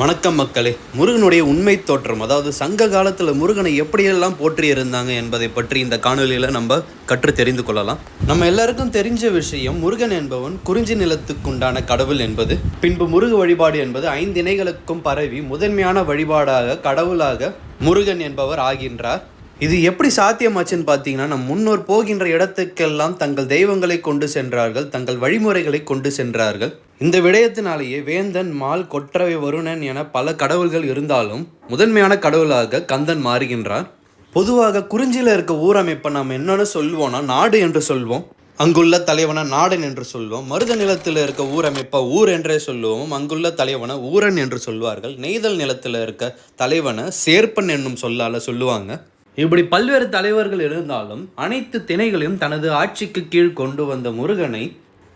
வணக்கம் மக்களே. முருகனுடைய உண்மை தோற்றம் அதாவது சங்க காலத்தில் முருகனை எப்படியெல்லாம் போற்றி இருந்தாங்க என்பதை பற்றி இந்த காணொலியில் நம்ம கற்று தெரிந்து கொள்ளலாம். நம்ம எல்லாருக்கும் தெரிஞ்ச விஷயம் முருகன் என்பவன் குறிஞ்சி நிலத்துக்குண்டான கடவுள் என்பது பின்பு முருக வழிபாடு என்பது ஐந்து இணைகளுக்கும் பரவி முதன்மையான வழிபாடாக கடவுளாக முருகன் என்பவர் ஆகின்றார். இது எப்படி சாத்தியமாச்சுன்னு பார்த்தீங்கன்னா நம் முன்னோர் போகின்ற இடத்துக்கெல்லாம் தங்கள் தெய்வங்களை கொண்டு சென்றார்கள் தங்கள் வழிமுறைகளை கொண்டு சென்றார்கள். இந்த விடயத்தினாலேயே வேந்தன் மால் கொற்றவை வருணன் என பல கடவுள்கள் இருந்தாலும் முதன்மையான கடவுளாக கந்தன் மாறுகின்றார். பொதுவாக குறிஞ்சியில் இருக்க ஊரமைப்பை நாம் என்னென்ன சொல்வோம்னா நாடு என்று சொல்வோம். அங்குள்ள தலைவனை நாடன் என்று சொல்வோம். மருத நிலத்தில் இருக்க ஊரமைப்பை ஊர் என்றே சொல்லுவோம். அங்குள்ள தலைவனை ஊரன் என்று சொல்வார்கள். நெய்தல் நிலத்தில் இருக்க தலைவனை சேர்ப்பன் என்னும் சொல்லால் சொல்லுவாங்க. இப்படி பல்வேறு தலைவர்கள் இருந்தாலும் அனைத்து திணைகளையும் தனது ஆட்சிக்கு கீழ் கொண்டு வந்த முருகனை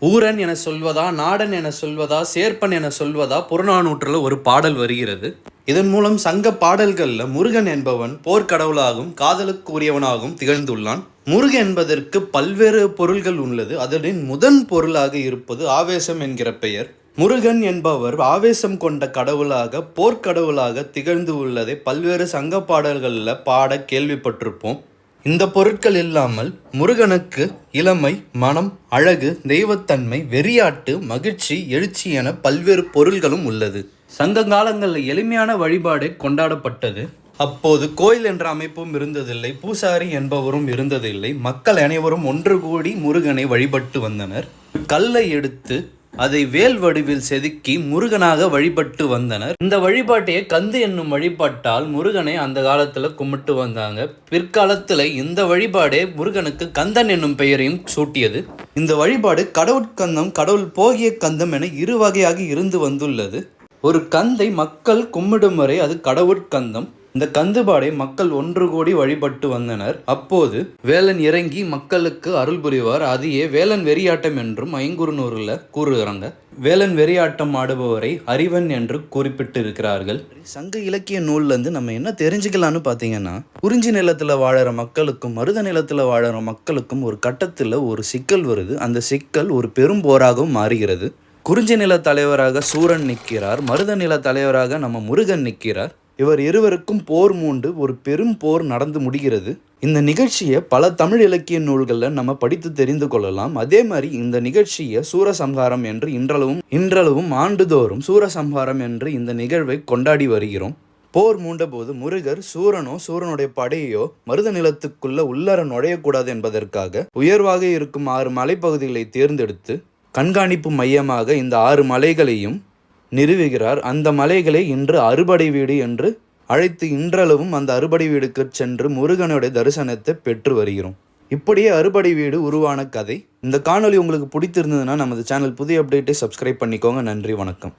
ஊரன் என சொல்வதா நாடன் என சொல்வதா சேர்ப்பன் என சொல்வதா புறநானூற்றில் ஒரு பாடல் வருகிறது. இதன் மூலம் சங்க பாடல்களில் முருகன் என்பவன் போர்க்கடவுளாகவும் காதலுக்கு உரியவனாகவும் திகழ்ந்துள்ளான். முருகன் என்பதற்கு பல்வேறு பொருள்கள் உள்ளது. அதனின் முதன் பொருளாக இருப்பது ஆவேசம் என்கிற பெயர். முருகன் என்பவர் ஆவேசம் கொண்ட கடவுளாக போர்க்கடவுளாக திகழ்ந்து உள்ளதை பல்வேறு சங்க பாடல்களில் பாட கேள்விப்பட்டிருப்போம். இந்த பொருட்கள் இல்லாமல் முருகனுக்கு இளமை மனம் அழகு தெய்வத்தன்மை வெறியாட்டு மகிழ்ச்சி எழுச்சி என பல்வேறு பொருள்களும் உள்ளது. சங்க காலங்களில் எளிமையான வழிபாடு கொண்டாடப்பட்டது. அப்போது கோயில் என்ற அமைப்பும் இருந்ததில்லை பூசாரி என்பவரும் இருந்ததில்லை. மக்கள் அனைவரும் ஒன்று கூடி முருகனை வழிபட்டு வந்தனர். கல்லை எடுத்து அதை வேல் வடிவில் செதுக்கி முருகனாக வழிபட்டு வந்தனர். இந்த வழிபாட்டையே கந்து என்னும் வழிபாட்டால் முருகனை அந்த காலத்துல கும்பிட்டு வந்தாங்க. பிற்காலத்துல இந்த வழிபாடே முருகனுக்கு கந்தன் என்னும் பெயரையும் சூட்டியது. இந்த வழிபாடு கடவுட்கந்தம் கடவுள் போகிய கந்தம் என இரு வகையாக இருந்து வந்துள்ளது. ஒரு கந்தை மக்கள் கும்பிடும் வரை அது கடவுட்கந்தம் இந்த கந்துபாடை மக்கள் ஒன்று கூடி வழிபட்டு வந்தனர். அப்போது வேலன் இறங்கி மக்களுக்கு அருள் புரிவார். அதையே வேலன் வெறியாட்டம் என்றும் ஐங்குறுநூறுல கூறுகிறாங்க. வேலன் வெறியாட்டம் ஆடுபவரை அறிவன் என்று குறிப்பிட்டிருக்கிறார்கள். சங்க இலக்கிய நூல்லேருந்து நம்ம என்ன தெரிஞ்சுக்கலாம்னு பார்த்தீங்கன்னா குறிஞ்சி நிலத்தில் வாழற மக்களுக்கும் மருத நிலத்தில் வாழற மக்களுக்கும் ஒரு கட்டத்தில் ஒரு சிக்கல் வருது. அந்த சிக்கல் ஒரு பெரும் போராகவும் மாறுகிறது. குறிஞ்சி நில தலைவராக சூரன் நிற்கிறார். மருத நில தலைவராக நம்ம முருகன் நிற்கிறார். இவர் இருவருக்கும் போர் மூண்டு ஒரு பெரும் போர் நடந்து முடிகிறது. இந்த நிகழ்ச்சியை பல தமிழ் இலக்கிய நூல்களில் நம்ம படித்து தெரிந்து கொள்ளலாம். அதே மாதிரி இந்த நிகழ்ச்சியை சூரசம்ஹாரம் என்று இன்றளவும் இன்றளவும் ஆண்டுதோறும் சூரசம்ஹாரம் என்று இந்த நிகழ்வை கொண்டாடி வருகிறோம். போர் மூண்டபோது முருகர் சூரனோ சூரனுடைய படையோ மருத நிலத்துக்குள்ள உள்ளர நுழையக்கூடாது என்பதற்காக உயர்வாக இருக்கும் ஆறு மலைப்பகுதிகளை தேர்ந்தெடுத்து கண்காணிப்பு மையமாக இந்த ஆறு மலைகளையும் நிறுவுகிறார். அந்த மலைகளை இன்று அறுபடை வீடு என்று அழைத்து இன்றளவும் அந்த அறுபடை வீடுக்கு சென்று முருகனுடைய தரிசனத்தை பெற்று வருகிறோம். இப்படியே அறுபடை வீடு உருவான கதை. இந்த காணொளி உங்களுக்கு பிடித்திருந்ததுன்னா நமது சேனல் புதிய அப்டேட்டை சப்ஸ்கிரைப் பண்ணிக்கோங்க. நன்றி வணக்கம்.